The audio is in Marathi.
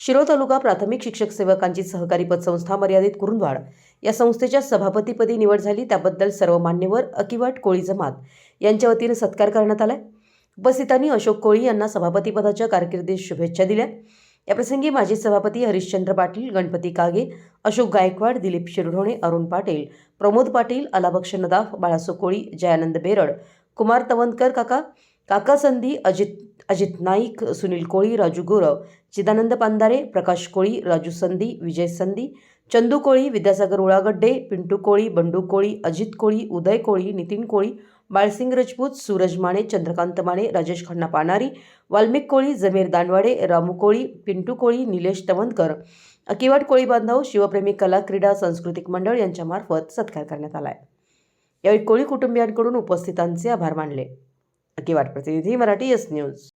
शिरोळ तालुका प्राथमिक शिक्षक सेवकांची सहकारी पतसंस्था मर्यादित कुरुंदवाड. या संस्थेच्या सभापतीपदी निवड झाली. त्याबद्दल सर्व मान्यवर अकिवाट कोळी जमात यांच्या वतीने सत्कार करण्यात आला उपस्थितांनी अशोक कोळी यांना सभापतीपदाच्या कारकिर्दीत शुभेच्छा दिल्या. याप्रसंगी माजी सभापती हरिश्चंद्र पाटील गणपती कागे अशोक गायकवाड दिलीप शिरढोणे अरुण पाटील प्रमोद पाटील अलाबक्ष नदाफ बाळासो कोळी जयानंद बेरड कुमार तवंतकर काका काका संधी अजित अजित नाईक सुनील कोळी राजू गोरव चिदानंद पांधारे प्रकाश कोळी राजू संधी विजय संधी चंदू कोळी विद्यासागर उळागड्डे पिंटू कोळी बंडू कोळी अजित कोळी उदय कोळी नितीन कोळी बाळसिंग राजपूत सूरज माने चंद्रकांत माने राजेश खन्ना पानारी वाल्मिक कोळी जमीर दांडवाडे रामू कोळी पिंटू कोळी निलेश तवंदकर अकिवाट कोळी बांधव शिवप्रेमी कला क्रीडा सांस्कृतिक मंडळ यांच्यामार्फत सत्कार करण्यात आला आहे यावेळी कोळी कुटुंबियांकडून उपस्थितांचे आभार मानले. अकिवाट प्रतिनिधी मराठी एस न्यूज